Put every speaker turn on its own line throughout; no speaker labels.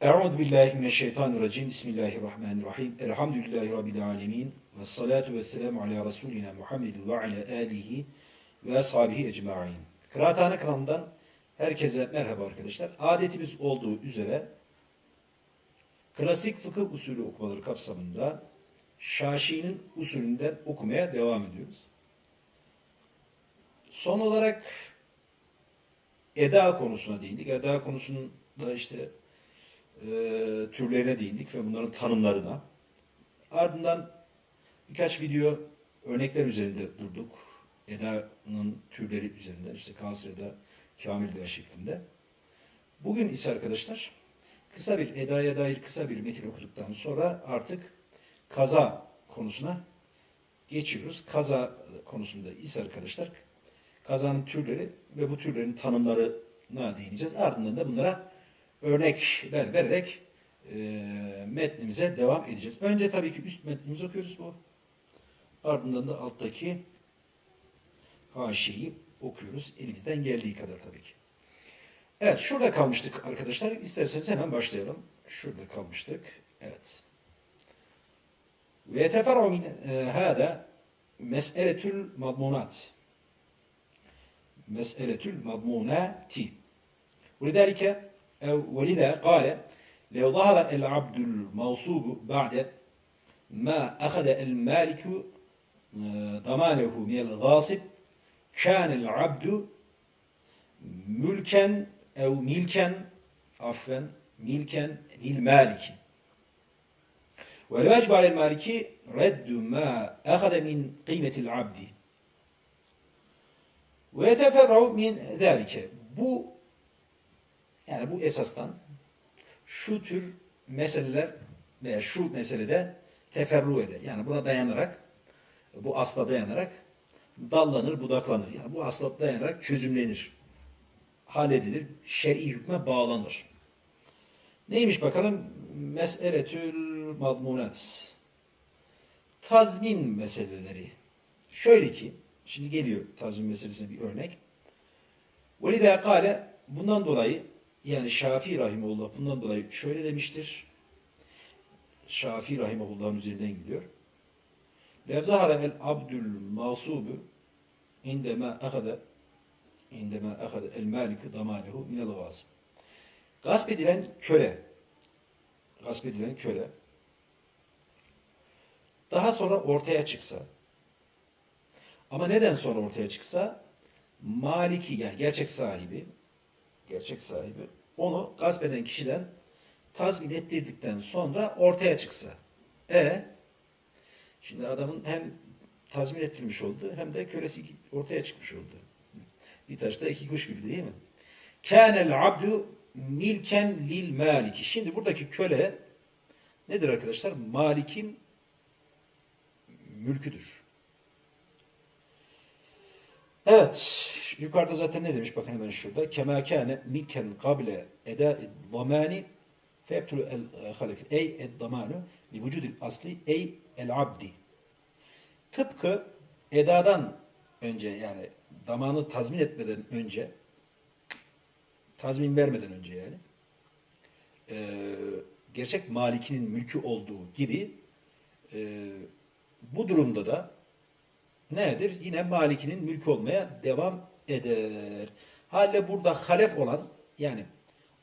Euzu billahi mineşşeytanirracim. Bismillahirrahmanirrahim. Elhamdülillahi rabbil alamin. Ves salatu vesselamu ala resulina Muhammed ve ala alihi ve ashabihi ecmaîn. Kıraathane kanalından herkese merhaba arkadaşlar. Adetimiz olduğu üzere klasik fıkıh usulü okumaları kapsamında Şaşi'nin usulünden okumaya devam ediyoruz. Son olarak eda konusuna değindik. Eda konusunda işte e, türlerine değindik ve bunların tanımlarına. Ardından birkaç video örnekler üzerinde durduk. Eda'nın türleri üzerinde işte kasır eda, kamil şeklinde. Bugün ise arkadaşlar kısa bir edaya dair kısa bir metin okuduktan sonra artık kaza konusuna geçiyoruz. Kaza konusunda ise arkadaşlar kazanın türleri ve bu türlerin tanımlarına değineceğiz. Ardından da bunlara örnekler vererek e, metnimize devam edeceğiz. Önce tabii ki üst metnimizi okuyoruz bu. Ardından da alttaki haşiyi okuyoruz. Elimizden geldiği kadar tabii ki. Evet şurada kalmıştık arkadaşlar. İsterseniz hemen başlayalım. Şurada kalmıştık. Evet. Ve yeteferu min e, hâda mes'eletül madmunat. Mes'eletül madmunati. Ve derike ولذا قال لو ظهر العبد الموصوب بعد ما أخذ المالك ضمانه من الغاصب كان العبد ملكا أو ملكا عفوا ملكا للمالك. والواجب على المالك رد ما أخذ من قيمة العبد. ويتفرع من ذلك. bu Yani bu esastan şu tür meseleler veya şu meselede teferru eder. Yani buna dayanarak, bu asla dayanarak dallanır, budaklanır. Yani bu asla dayanarak çözümlenir, halledilir, şer'i hükme bağlanır. Neymiş bakalım? Meseletül madmunat. Tazmin meseleleri. Şöyle ki, şimdi geliyor tazmin meselesine bir örnek. Velidâ kâle, bundan dolayı yani Şafii Rahimullah bundan dolayı şöyle demiştir. Şafii Rahimullah'ın üzerinden gidiyor. Levzahara el abdül masubu indema ahada indema ahada el malik damanehu minel gasp. Gasp edilen köle gasp edilen köle daha sonra ortaya çıksa ama neden sonra ortaya çıksa maliki yani gerçek sahibi gerçek sahibi onu gasp eden kişiden tazmin ettirdikten sonra ortaya çıksa. E şimdi adamın hem tazmin ettirmiş oldu hem de kölesi ortaya çıkmış oldu. Bir taşta iki kuş gibi değil mi? Kânel abdu milken lil maliki. Şimdi buradaki köle nedir arkadaşlar? Malikin mülküdür. Evet. Yukarıda zaten ne demiş? Bakın hemen şurada. Kema kâne milken kable eda zamani feyebtulu el halif ey ed damanu li vücudil asli ey el abdi. Tıpkı edadan önce yani damanı tazmin etmeden önce tazmin vermeden önce yani e, gerçek malikinin mülkü olduğu gibi e, bu durumda da nedir? Yine malikinin mülkü olmaya devam eder. Halde burada halef olan yani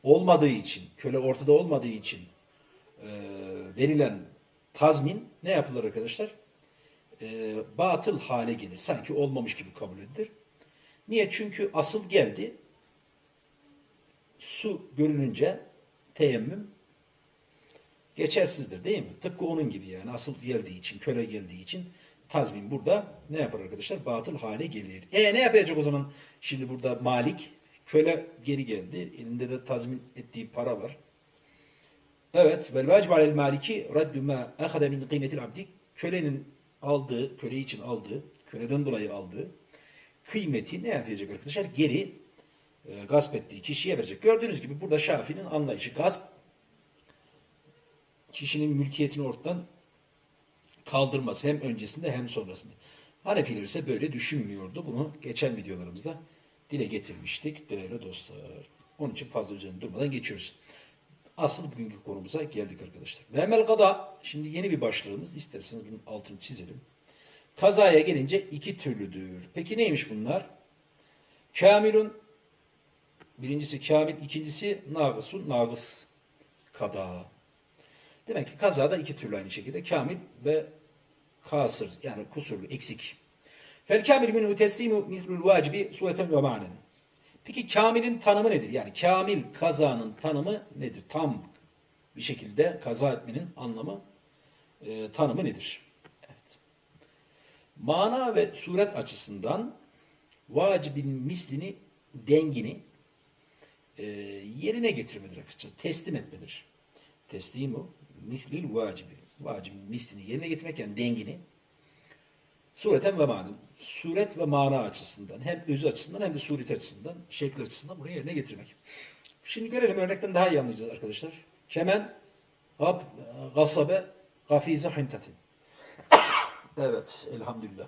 olmadığı için, köle ortada olmadığı için e, verilen tazmin ne yapılır arkadaşlar? E, batıl hale gelir. Sanki olmamış gibi kabul edilir. Niye? Çünkü asıl geldi. Su görününce teyemmüm geçersizdir değil mi? Tıpkı onun gibi yani asıl geldiği için, köle geldiği için tazmin burada ne yapar arkadaşlar? Batıl hale gelir. E ne yapacak o zaman? Şimdi burada malik, köle geri geldi. Elinde de tazmin ettiği para var. Evet. Vel vacib maliki raddu ma ahada min kıymetil abdi. Kölenin aldığı, köle için aldığı, köleden dolayı aldığı kıymeti ne yapacak arkadaşlar? Geri e, gasp ettiği kişiye verecek. Gördüğünüz gibi burada Şafii'nin anlayışı gasp kişinin mülkiyetini ortadan kaldırmaz. Hem öncesinde hem sonrasında. Hanefiler ise böyle düşünmüyordu. Bunu geçen videolarımızda dile getirmiştik değerli dostlar. Onun için fazla üzerinde durmadan geçiyoruz. asıl bugünkü konumuza geldik arkadaşlar. Ve emel şimdi yeni bir başlığımız, isterseniz bunun altını çizelim. Kazaya gelince iki türlüdür. Peki neymiş bunlar? Kamilun, birincisi kamil, ikincisi nagısun, nagıs kada. Demek ki kazada iki türlü aynı şekilde. Kamil ve kasır yani kusurlu, eksik. Fel kamil minhu teslimu mihlul vacibi sureten ve manen. Peki kamilin tanımı nedir? Yani kamil kazanın tanımı nedir? Tam bir şekilde kaza etmenin anlamı, e, tanımı nedir? Evet. Mana ve suret açısından vacibin mislini, dengini e, yerine getirmedir arkadaşlar. Teslim etmedir. Teslimu mislil vacibi. Vacibin mislini yerine getirmek yani dengini sureten ve manen. Suret ve mana açısından hem özü açısından hem de suret açısından, şekil açısından buraya yerine getirmek. Şimdi görelim örnekten daha iyi anlayacağız arkadaşlar. Kemen, gab, gasabe, gafize, hintatin. Evet, elhamdülillah.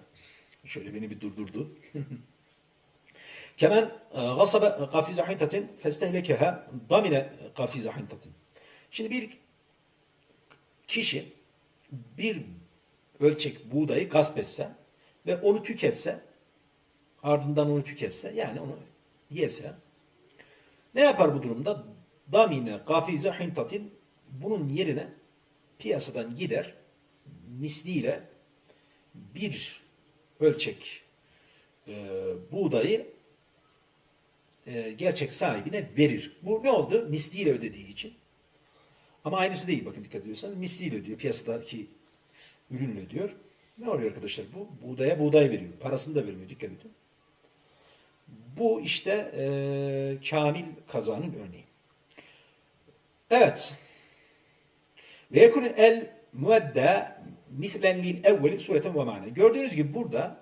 Şöyle beni bir durdurdu. Kemen, gasabe, gafize, hintatin, festehlekeha, damine, gafize, hintatin. Şimdi bir kişi bir ölçek buğdayı gasp etse ve onu tüketse, ardından onu tüketse, yani onu yese, ne yapar bu durumda? Damine, gafize, hintatin bunun yerine piyasadan gider, misliyle bir ölçek e, buğdayı e, gerçek sahibine verir. Bu ne oldu? Misliyle ödediği için. Ama aynısı değil bakın dikkat ediyorsanız. Misliyle ödüyor. Piyasadaki ürünle ödüyor. Ne oluyor arkadaşlar bu? Buğdaya buğday veriyor. Parasını da vermiyor. Dikkat edin. Bu işte e, kamil kazanın örneği. Evet. Ve yekunu el muedda mislen lil evveli sureten ve manen. Gördüğünüz gibi burada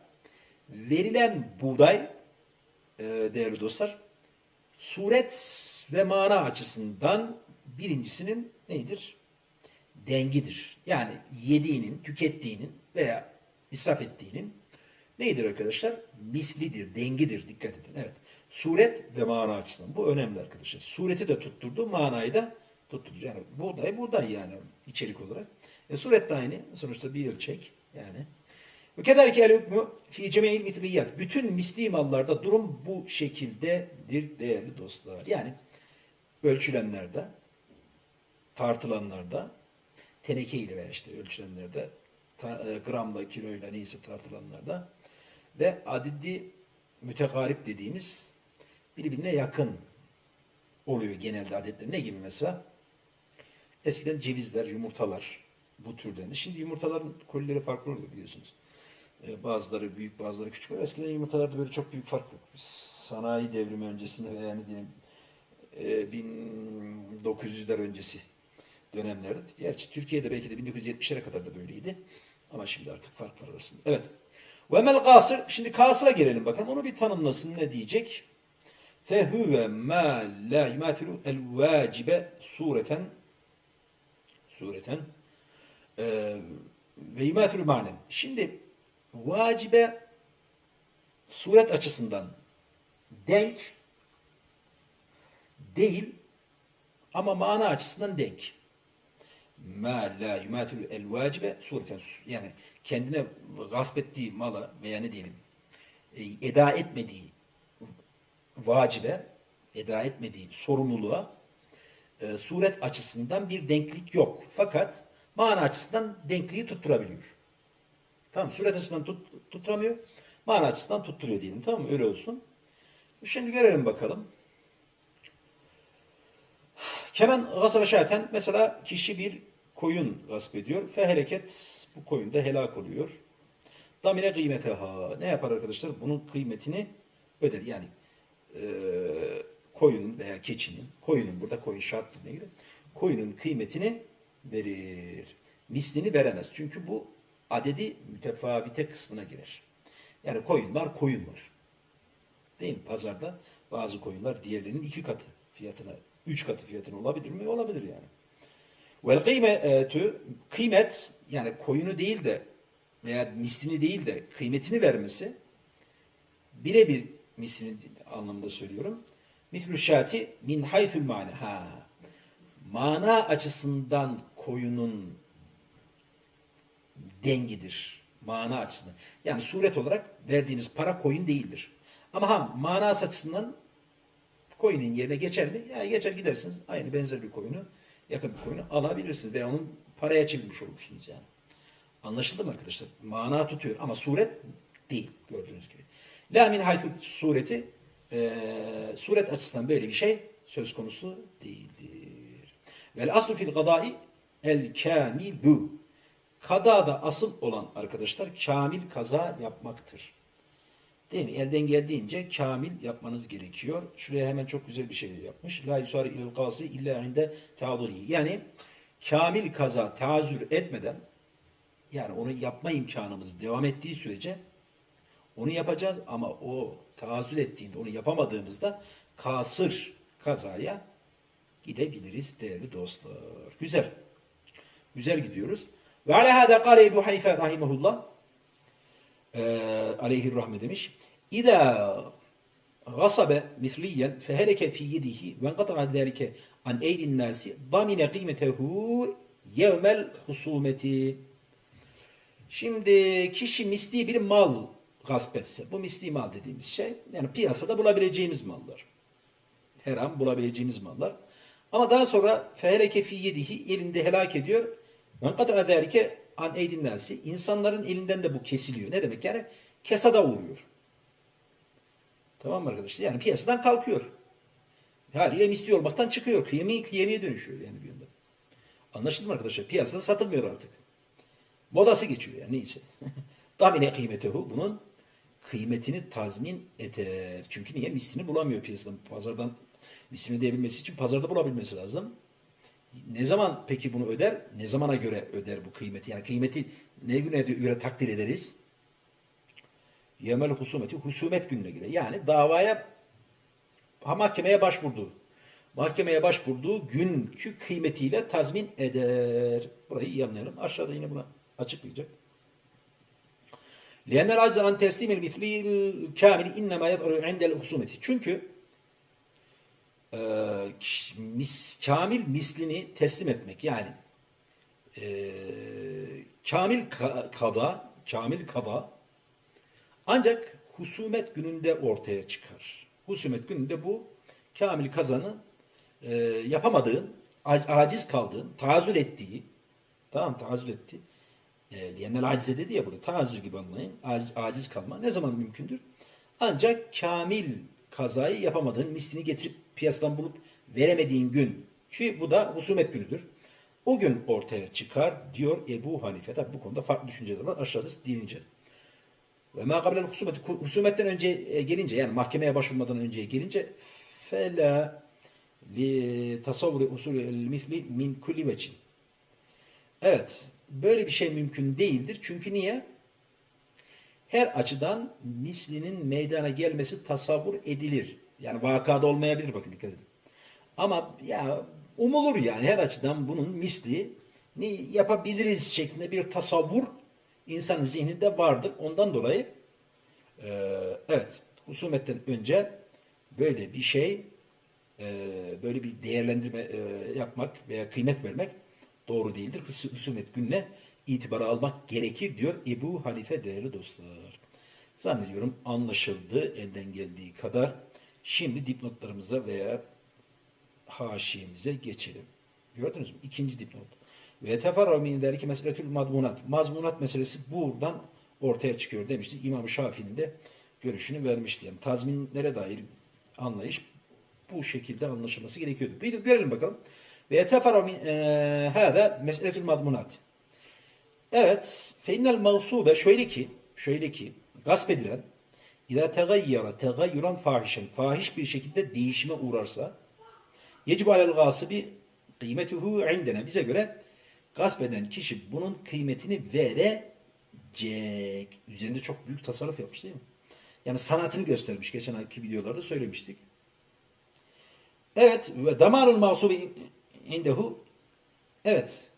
verilen buğday e, değerli dostlar suret ve mana açısından birincisinin nedir? Dengidir. Yani yediğinin, tükettiğinin veya israf ettiğinin neydir arkadaşlar? Mislidir, dengidir. Dikkat edin. Evet. Suret ve mana açısından. Bu önemli arkadaşlar. Sureti de tutturdu, manayı da tutturdu. Yani buğday, buğday yani içerik olarak. E, suret de aynı. Sonuçta bir ölçek yani. Ve kederki el hükmü fi cemil mitliyat. Bütün misli mallarda durum bu şekildedir değerli dostlar. Yani ölçülenlerde, tartılanlarda, teneke ile veya işte ölçülenlerde, ta, e, gramla, kiloyla neyse tartılanlarda ve adedi mütekarip dediğimiz birbirine yakın oluyor genelde adetler. Ne gibi mesela? Eskiden cevizler, yumurtalar bu türden. Şimdi yumurtaların kolileri farklı oluyor biliyorsunuz. Ee, bazıları büyük, bazıları küçük. Eskiden yumurtalarda böyle çok büyük fark yok. Sanayi devrimi öncesinde veya yani diyelim e, 1900'ler öncesi dönemlerde. Gerçi Türkiye'de belki de 1970'lere kadar da böyleydi. Ama şimdi artık fark var arasında. Evet. Ve mel kasır. Şimdi kasıra gelelim bakalım. Onu bir tanımlasın ne diyecek? Fehüve ma la yumatilu el vacibe sureten sureten e, ve yumatilu manen. Şimdi vacibe suret açısından denk değil ama mana açısından denk. Ma la yumatil el vacibe sureten yani kendine gasp ettiği malı veya ne diyelim e, eda etmediği vacibe eda etmediği sorumluluğa e, suret açısından bir denklik yok. Fakat mana açısından denkliği tutturabiliyor. Tamam suret açısından tut, tutturamıyor. Mana açısından tutturuyor diyelim. Tamam mı? Öyle olsun. Şimdi görelim bakalım. Kemen gasaba şaten mesela kişi bir koyun gasp ediyor. Feheleket bu koyun da helak oluyor. Damine kıymete ha. Ne yapar arkadaşlar? Bunun kıymetini öder. Yani e, koyunun veya keçinin, koyunun burada koyun şart ilgili. Koyunun kıymetini verir. Mislini veremez. Çünkü bu adedi mütefavite kısmına girer. Yani koyun var, koyun var. Değil mi? Pazarda bazı koyunlar diğerlerinin iki katı fiyatına, üç katı fiyatına olabilir mi? Olabilir yani. Vel kıymetü, kıymet yani koyunu değil de veya mislini değil de kıymetini vermesi birebir mislini anlamında söylüyorum. Mislü şati min hayfül mane. Ha. mana açısından koyunun dengidir. Mana açısından. Yani suret olarak verdiğiniz para koyun değildir. Ama ha manası açısından koyunun yerine geçer mi? Ya geçer gidersiniz. Aynı benzer bir koyunu, yakın bir koyunu alabilirsiniz ve onun paraya çevirmiş olursunuz yani. Anlaşıldı mı arkadaşlar? Mana tutuyor ama suret değil gördüğünüz gibi. La min haythu sureti e, suret açısından böyle bir şey söz konusu değildir. Vel aslu fil gadai el kamilu. Kadada asıl olan arkadaşlar kamil kaza yapmaktır. Değil mi? Elden geldiğince kamil yapmanız gerekiyor. Şuraya hemen çok güzel bir şey yapmış. La yusari ilal gasi illa inde. Yani kamil kaza teazür etmeden yani onu yapma imkanımız devam ettiği sürece onu yapacağız ama o teazül ettiğinde onu yapamadığımızda kasır kazaya gidebiliriz değerli dostlar. Güzel. Güzel gidiyoruz. Ve ala hada kâle Ebu Hanife rahimahullah e, aleyhi rahme demiş. İza gasabe misliyen feheleke fi yedihi ve enqata'a zâlike an eydin nasi damine kıymetehu yevmel husumeti. Şimdi kişi misli bir mal gasp etse, bu misli mal dediğimiz şey, yani piyasada bulabileceğimiz mallar. Her an bulabileceğimiz mallar. Ama daha sonra feheleke fi yedihi elinde helak ediyor. Ve kata derke an eydin nasi. İnsanların elinden de bu kesiliyor. Ne demek yani? Kesada uğruyor. Tamam mı arkadaşlar? Yani piyasadan kalkıyor. Haliyle misli olmaktan çıkıyor. Kıyemi, kıyemiye dönüşüyor yani bir yönden. Anlaşıldı mı arkadaşlar? Piyasada satılmıyor artık. Modası geçiyor yani neyse. Damine kıymetehu bunun kıymetini tazmin eder. Çünkü niye? Mislini bulamıyor piyasadan. Pazardan mislini diyebilmesi için pazarda bulabilmesi lazım. Ne zaman peki bunu öder? Ne zamana göre öder bu kıymeti? Yani kıymeti ne güne göre takdir ederiz? Yemel husumeti husumet gününe göre. Yani davaya ha, mahkemeye başvurdu. Mahkemeye başvurduğu günkü kıymetiyle tazmin eder. Burayı iyi anlayalım. Aşağıda yine buna açıklayacak. لأن العجز عن تسليم المثلي الكامل إنما يظهر عند الخصومة. Çünkü e, mis, kamil mislini teslim etmek yani e, kamil ka- kada kamil kada ancak husumet gününde ortaya çıkar. Husumet gününde bu kamil kazanı e, yapamadığın, ac- aciz kaldığın, tahazzül ettiği, tamam tahazzül ettiği, e, diyenler acize dedi ya burada, tahazzül gibi anlayın, aciz, aciz kalma ne zaman mümkündür? Ancak kamil kazayı yapamadığın, mislini getirip piyasadan bulup veremediğin gün, ki bu da husumet günüdür. O gün ortaya çıkar diyor Ebu Hanife. Tabi bu konuda farklı düşünceler var. Aşağıda dinleyeceğiz. Ve ma kablel husumeti husumetten önce e, gelince yani mahkemeye başvurmadan önce gelince fela li tasavvuri usulü misli min kulli vecin. Evet. Böyle bir şey mümkün değildir. Çünkü niye? Her açıdan mislinin meydana gelmesi tasavvur edilir. Yani vakada olmayabilir bakın dikkat edin. Ama ya umulur yani her açıdan bunun misli ni yapabiliriz şeklinde bir tasavvur insanın zihninde vardır. Ondan dolayı e, evet husumetten önce böyle bir şey e, böyle bir değerlendirme e, yapmak veya kıymet vermek doğru değildir. Hus- Husumet gününe itibara almak gerekir diyor Ebu Hanife değerli dostlar. Zannediyorum anlaşıldı elden geldiği kadar. Şimdi dipnotlarımıza veya haşiyemize geçelim. Gördünüz mü? İkinci dipnot. Ve teferra min zelike meseletül mazmunat. Mazmunat meselesi buradan ortaya çıkıyor demişti. İmam Şafii'nin de görüşünü vermişti. Yani tazminlere dair anlayış bu şekilde anlaşılması gerekiyordu. Bir görelim bakalım. Ve yeteferra min e, hâdâ meseletül mazmunat. Evet, feinnel mağsube şöyle ki, şöyle ki gasp edilen İza tegayyara tegayyuran fahişen fahiş bir şekilde değişime uğrarsa yecib alel gasibi kıymetuhu indene bize göre gasp eden kişi bunun kıymetini verecek. Üzerinde çok büyük tasarruf yapmış değil mi? Yani sanatını göstermiş. Geçen ayki videolarda söylemiştik. Evet ve damarul masubi indehu evet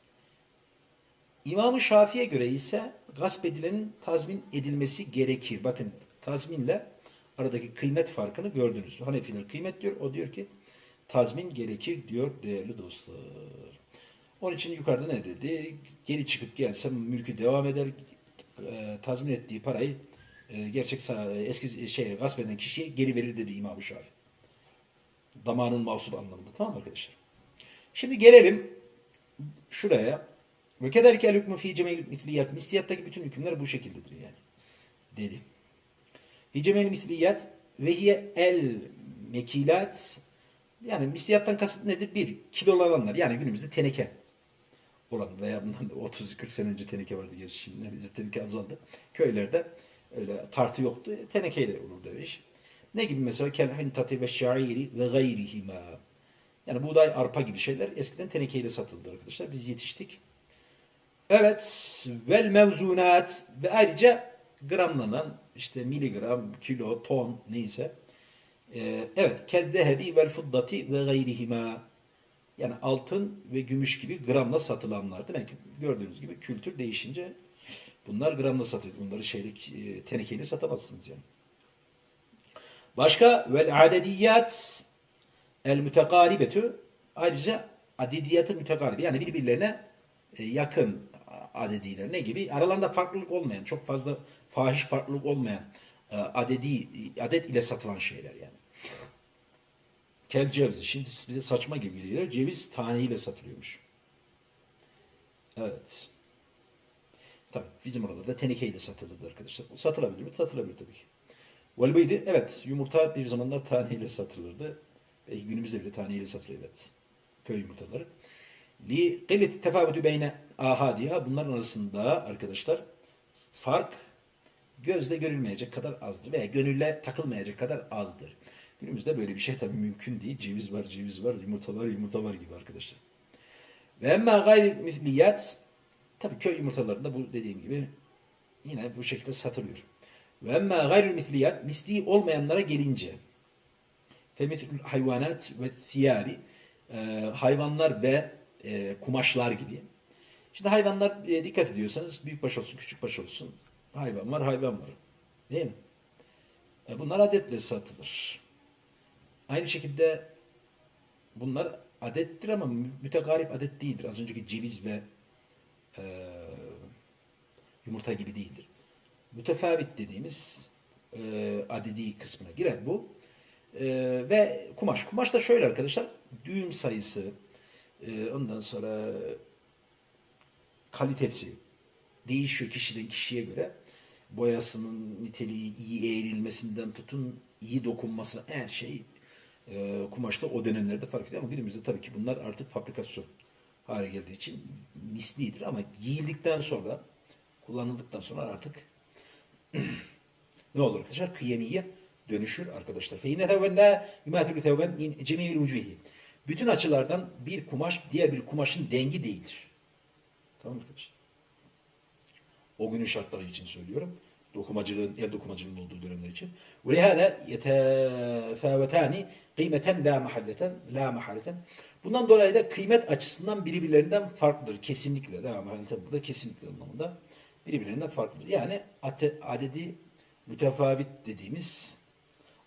İmam-ı Şafii'ye göre ise gasp edilenin tazmin edilmesi gerekir. Bakın tazminle aradaki kıymet farkını gördünüz. Hanefiler kıymet diyor. O diyor ki tazmin gerekir diyor değerli dostlar. Onun için yukarıda ne dedi? Geri çıkıp gelse mülkü devam eder. E, tazmin ettiği parayı e, gerçek eski şey gasp eden kişiye geri verir dedi İmam-ı Şafii. Damanın mahsup anlamında. Tamam mı arkadaşlar? Şimdi gelelim şuraya. Ve kederke el hükmü fi cemil misliyat. Misliyattaki bütün hükümler bu şekildedir yani. Dedi. Fi cemil misliyat ve hiye el mekilat yani misliyattan kasıt nedir? Bir, kilolalanlar. Yani günümüzde teneke olan veya bundan da 30-40 sene önce teneke vardı. Gerçi şimdi neredeyse teneke azaldı. Köylerde öyle tartı yoktu. Tenekeyle olurdu öyle iş. Ne gibi mesela kel hintati ve şairi ve gayrihima. Yani buğday, arpa gibi şeyler eskiden tenekeyle satıldı arkadaşlar. Biz yetiştik. Evet, vel mevzunat ve ayrıca gramlanan işte miligram, kilo, ton neyse. Ee, evet, keddehebi vel fuddati ve gayrihima. Yani altın ve gümüş gibi gramla satılanlar. Demek ki gördüğünüz gibi kültür değişince bunlar gramla satıyor. Bunları şeyle, e, tenekeyle satamazsınız yani. Başka vel adediyat el mütekaribetü ayrıca adediyatı mütekaribi yani birbirlerine e, yakın adediler ne gibi? Aralarında farklılık olmayan, çok fazla fahiş farklılık olmayan e, adedi adet ile satılan şeyler yani. Kel cevizi. Şimdi bize saçma gibi geliyor. Ceviz taneyle satılıyormuş. Evet. Tabii bizim orada da tenekeyle satılırdı arkadaşlar. Satılabilir mi? Satılabilir tabii ki. Velbeydi, evet yumurta bir zamanlar taneyle satılırdı. Belki günümüzde bile taneyle satılıyor evet. Köy yumurtaları. Li qilleti tefavütü beyne ahadiha bunların arasında arkadaşlar fark gözle görülmeyecek kadar azdır veya gönülle takılmayacak kadar azdır. Günümüzde böyle bir şey tabii mümkün değil. Ceviz var, ceviz var, yumurta var, yumurta var gibi arkadaşlar. Ve emma gayri misliyat tabii köy yumurtalarında bu dediğim gibi yine bu şekilde satılıyor. Ve emma gayrül misliyat misli olmayanlara gelince femislül hayvanat ve thiyari e, hayvanlar ve e, kumaşlar gibi. Şimdi hayvanlar e, dikkat ediyorsanız büyük baş olsun küçük baş olsun hayvan var hayvan var. Değil mi? E, bunlar adetle satılır. Aynı şekilde bunlar adettir ama mü- mütegarip adet değildir. Az önceki ceviz ve e, yumurta gibi değildir. Mütefavit dediğimiz e, adedi kısmına girer bu. E, ve kumaş. Kumaş da şöyle arkadaşlar. Düğüm sayısı, e, ondan sonra kalitesi değişiyor kişiden kişiye göre. Boyasının niteliği, iyi eğrilmesinden tutun, iyi dokunması her şey e, kumaşta o dönemlerde fark ediyor. Ama günümüzde tabii ki bunlar artık fabrikasyon hale geldiği için mislidir. Ama giyildikten sonra, kullanıldıktan sonra artık ne olur arkadaşlar? Kıyemiye dönüşür arkadaşlar. Fe inne tevben la yumatülü tevben min cemiyil vücuhi. Bütün açılardan bir kumaş diğer bir kumaşın dengi değildir. Tamam mı arkadaşlar? O günün şartları için söylüyorum. Dokumacılığın, el dokumacılığının olduğu dönemler için. Ve lehâde yetefâvetâni kıymeten la mahalleten la mahalleten. Bundan dolayı da kıymet açısından birbirlerinden farklıdır. Kesinlikle la mahalleten burada kesinlikle anlamında birbirlerinden farklıdır. Yani adedi mütefavit dediğimiz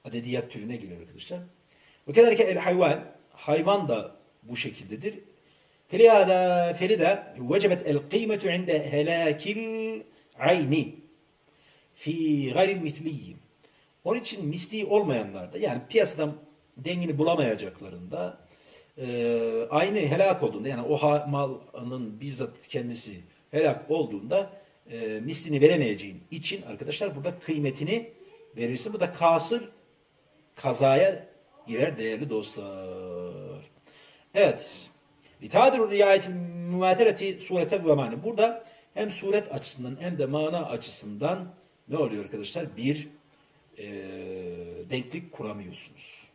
adediyat türüne giriyor arkadaşlar. Ve kederke el hayvan hayvan da bu şekildedir. Felida vecebet el kıymetu inde helakil ayni fi gayril misliyyi. Onun için misli olmayanlarda yani piyasadan dengini bulamayacaklarında e, aynı helak olduğunda yani o ha- malın bizzat kendisi helak olduğunda e, mislini veremeyeceğin için arkadaşlar burada kıymetini verirsin. Bu da kasır kazaya girer değerli dostlar. Evet. Litadir riayetin mümatereti surete ve mani. Burada hem suret açısından hem de mana açısından ne oluyor arkadaşlar? Bir e, denklik kuramıyorsunuz.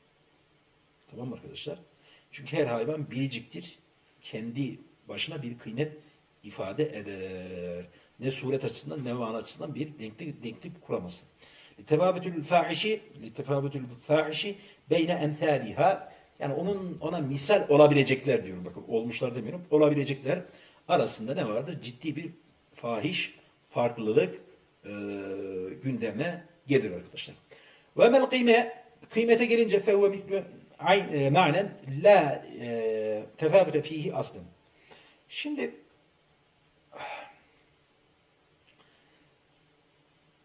Tamam mı arkadaşlar? Çünkü her hayvan biriciktir. Kendi başına bir kıymet ifade eder. Ne suret açısından ne mana açısından bir denklik, denklik kuramazsın. Litefavütül fahişi litefavütül fahişi beyne emthaliha yani onun ona misal olabilecekler diyorum. Bakın olmuşlar demiyorum. Olabilecekler arasında ne vardır? Ciddi bir fahiş farklılık e, gündeme gelir arkadaşlar. Ve mel kıyme kıymete gelince fevve mitlü e, manen la e, tefavüte fihi aslın. Şimdi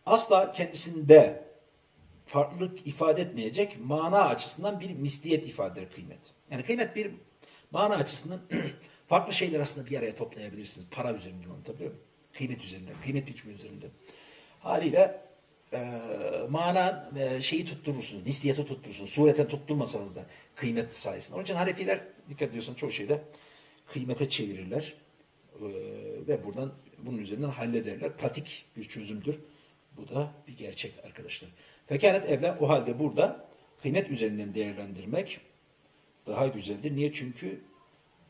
asla kendisinde farklılık ifade etmeyecek mana açısından bir misliyet ifade eder kıymet. Yani kıymet bir mana açısından farklı şeyler aslında bir araya toplayabilirsiniz. Para üzerinden anlatabiliyor muyum? Kıymet üzerinden, kıymet biçimi üzerinden. Haliyle e, mana e, şeyi tutturursunuz, misliyeti tutturursunuz. Sureten tutturmasanız da kıymet sayesinde. Onun için Hanefiler dikkat ediyorsan çoğu şeyde kıymete çevirirler. E, ve buradan bunun üzerinden hallederler. Pratik bir çözümdür. Bu da bir gerçek arkadaşlar. Fekanet evla o halde burada kıymet üzerinden değerlendirmek daha güzeldir. Niye? Çünkü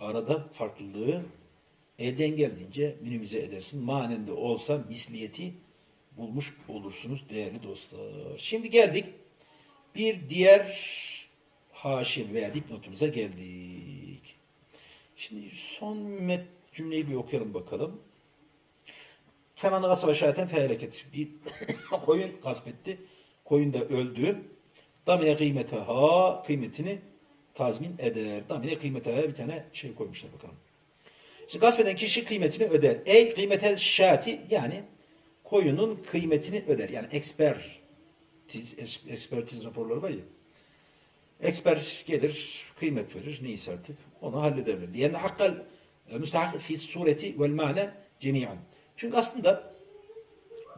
arada farklılığı elden geldiğince minimize edersin. Manen de olsa misliyeti bulmuş olursunuz değerli dostlar. Şimdi geldik bir diğer haşin veya dipnotumuza geldik. Şimdi son met cümleyi bir okuyalım bakalım. Keman gasaba şayaten feheleket. Bir koyun gasp etti. Koyun da öldü. Damine kıymete ha kıymetini tazmin eder. Damine kıymete ha bir tane şey koymuşlar bakalım. Şimdi gasp eden kişi kıymetini öder. Ey kıymetel şati yani koyunun kıymetini öder. Yani ekspertiz, ekspertiz raporları var ya. Eksper gelir, kıymet verir, neyse artık. Onu hallederler. Yani hakkal e, müstahak fi sureti vel mane cemiyan. Çünkü aslında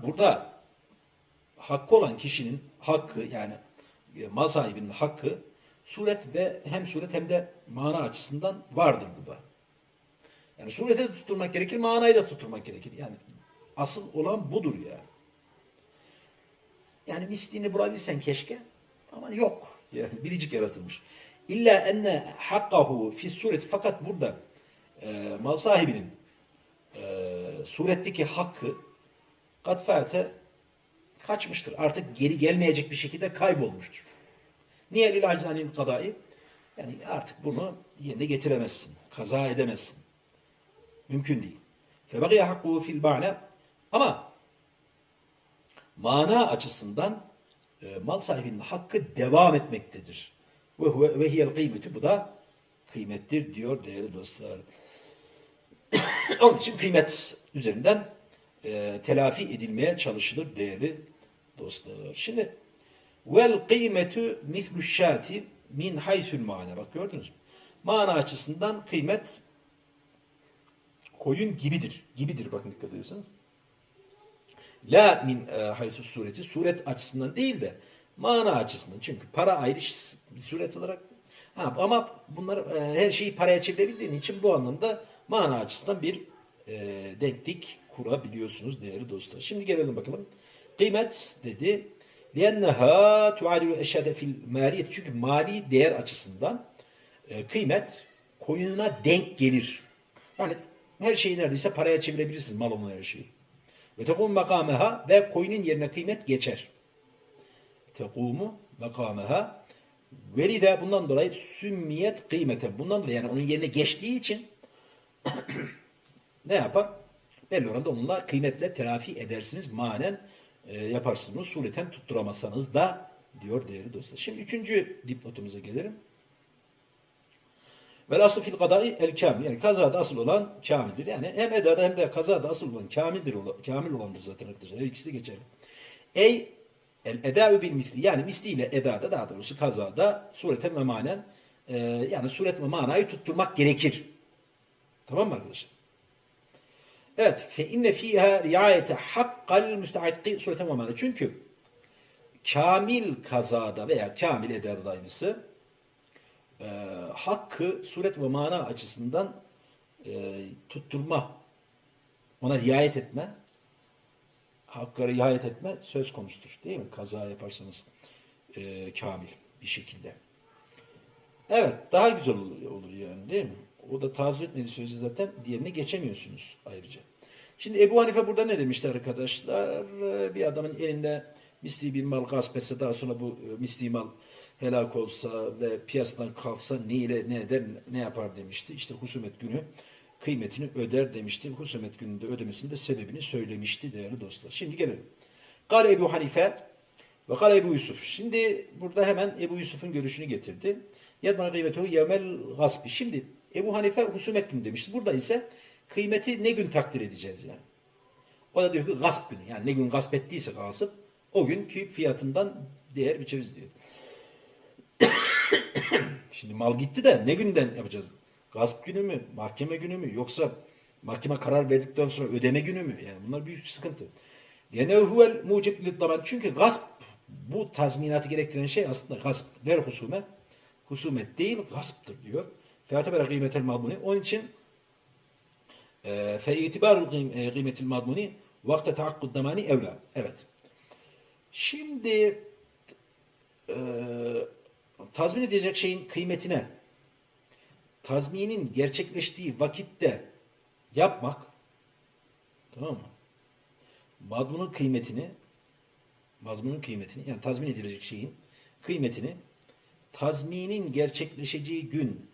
burada hakkı olan kişinin hakkı yani e, mal sahibinin hakkı suret ve hem suret hem de mana açısından vardır burada. Yani surete de tutturmak gerekir, manayı da tutturmak gerekir. Yani asıl olan budur yani. Yani misliğini bulabilsen keşke ama yok. Yani biricik yaratılmış. İlla enne hakkahu fi sureti fakat burada e, mal sahibinin e, suretteki hakkı kat fate kaçmıştır. Artık geri gelmeyecek bir şekilde kaybolmuştur. Niye lil aczanin kadai? Yani artık bunu yerine getiremezsin. Kaza edemezsin. Mümkün değil. Febagiye hakkuhu fil ma'ne ama mana açısından e, mal sahibinin hakkı devam etmektedir. Ve huve ve kıymeti bu da kıymettir diyor değerli dostlar. Onun için kıymet üzerinden e, telafi edilmeye çalışılır değerli dostlar. Şimdi vel kıymetu mislu şati min haysul mana. Bak gördünüz mü? Mana açısından kıymet koyun gibidir. Gibidir bakın dikkat ediyorsanız. La min e, haysus sureti suret açısından değil de mana açısından. Çünkü para ayrı bir suret olarak. Ha, ama bunlar e, her şeyi paraya çevirebildiğin için bu anlamda mana açısından bir e, denklik kurabiliyorsunuz değerli dostlar. Şimdi gelelim bakalım. Kıymet dedi. لِيَنَّهَا تُعَادِلُ اَشْيَاءَ fil maliyet. Çünkü mali değer açısından e, kıymet koyuna denk gelir. Yani her şeyi neredeyse paraya çevirebilirsiniz mal olan her şeyi. Ve tekun makameha ve koyunun yerine kıymet geçer. Tekumu makameha velide bundan dolayı sümmiyet kıymeten. Bundan dolayı yani onun yerine geçtiği için ne yapar? Belli oranda onunla kıymetle telafi edersiniz. Manen e, yaparsınız. Sureten tutturamazsanız da diyor değerli dostlar. Şimdi üçüncü dipnotumuza gelelim. Vel aslı fil kadai el kamil. Yani kazada asıl olan kamildir. Yani hem edada hem de kazada asıl olan kamildir. Kamil olandır zaten. Her ikisi de geçerli. Ey el edâü bil misli. Yani misliyle edada daha doğrusu kazada sureten ve manen e, yani suret ve manayı tutturmak gerekir. Tamam mı arkadaşlar? Evet. Fe inne fiha riayete hakkal ve manen. Çünkü kamil kazada veya kamil edada da aynısı e, hakkı suret ve mana açısından e, tutturma, ona riayet etme, haklara riayet etme söz konusudur. Değil mi? Kaza yaparsanız e, kamil bir şekilde. Evet, daha güzel olur yani değil mi? O da tazir etmediği sürece zaten diğerine geçemiyorsunuz ayrıca. Şimdi Ebu Hanife burada ne demişti arkadaşlar? Ee, Bir adamın elinde misli bir mal gasp etse daha sonra bu e, misli mal helak olsa ve piyasadan kalksa ne ile ne eder ne yapar demişti. İşte husumet günü kıymetini öder demişti. Husumet gününde ödemesinin de sebebini söylemişti değerli dostlar. Şimdi gelelim. Kale Ebu Hanife ve kale Ebu Yusuf. Şimdi burada hemen Ebu Yusuf'un görüşünü getirdi. Yadman gıybetuhu yevmel gasbi. Şimdi Ebu Hanife husumet günü demişti. Burada ise kıymeti ne gün takdir edeceğiz yani. O da diyor ki gasp günü. Yani ne gün gasp ettiyse gasp o günkü fiyatından değer biçeriz diyor. Şimdi mal gitti de ne günden yapacağız? Gasp günü mü? Mahkeme günü mü? Yoksa mahkeme karar verdikten sonra ödeme günü mü? Yani bunlar büyük sıkıntı. Gene huvel mucib liddaman. Çünkü gasp bu tazminatı gerektiren şey aslında gasp. Der husumet? Husumet değil gasptır diyor. Featebere kıymetel madmuni. Onun için e, fe itibarul kıym- e, kıymetil madmuni vakte taakkud damani evla. Evet. Şimdi e, tazmin edilecek şeyin kıymetine tazminin gerçekleştiği vakitte yapmak tamam mı? Madmunun kıymetini mazmunun kıymetini yani tazmin edilecek şeyin kıymetini tazminin gerçekleşeceği gün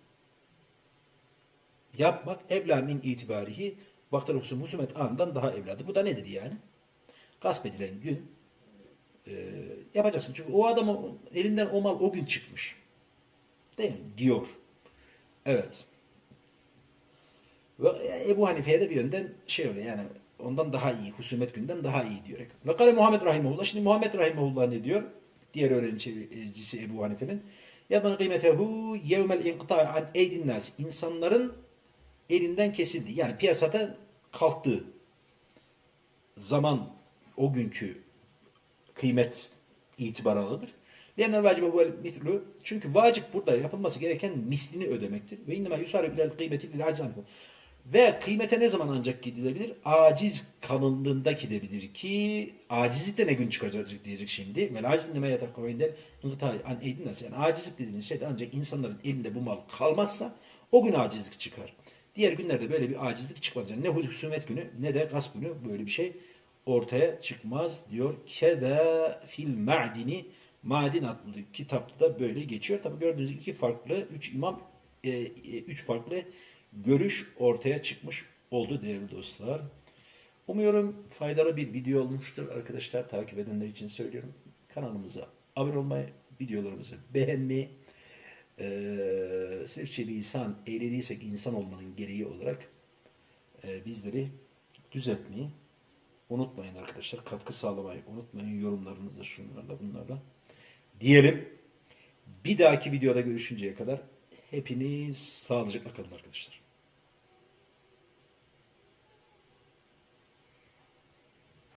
yapmak evla min itibarihi vaktar husus husumet anından daha evladı. Bu da nedir yani? Gasp edilen gün e, yapacaksın. Çünkü o adamın elinden o mal o gün çıkmış. Değil mi? Diyor. Evet. Ve Ebu Hanife'ye de bir yönden şey oluyor yani ondan daha iyi, husumet günden daha iyi diyor. Ve kale Muhammed Rahimahullah. Şimdi Muhammed Rahimahullah ne diyor? Diğer öğrencisi Ebu Hanife'nin. Yadman kıymetehu yevmel inkıta an eydin nas. İnsanların elinden kesildi. Yani piyasada kalktığı zaman o günkü kıymet itibar alınır. Lianel vacibe huvel mitlu. Çünkü vacip burada yapılması gereken mislini ödemektir. Ve innema yusarif ilel kıymeti lil aciz. Ve kıymete ne zaman ancak gidilebilir? Aciz kalınlığında gidebilir ki acizlikte ne gün çıkacak diyecek şimdi. Vel aciz inneme yatakavayinde inkıtay an eydin. Yani acizlik dediğiniz şey de ancak insanların elinde bu mal kalmazsa o gün acizlik çıkar. Diğer günlerde böyle bir acizlik çıkmaz. Yani ne husumet günü ne de gasp günü böyle bir şey ortaya çıkmaz diyor. Keda fil ma'dini Madin adlı kitapta böyle geçiyor. Tabi gördüğünüz iki farklı, üç imam, e, e, üç farklı görüş ortaya çıkmış oldu değerli dostlar. Umuyorum faydalı bir video olmuştur arkadaşlar. Takip edenler için söylüyorum. Kanalımıza abone olmayı, videolarımızı beğenmeyi, e, sürçülisan eylediysek insan olmanın gereği olarak e, bizleri düzeltmeyi unutmayın arkadaşlar. Katkı sağlamayı unutmayın. Yorumlarınızla şunlarla bunlarla diyelim. Bir dahaki videoda görüşünceye kadar hepiniz sağlıcakla kalın arkadaşlar.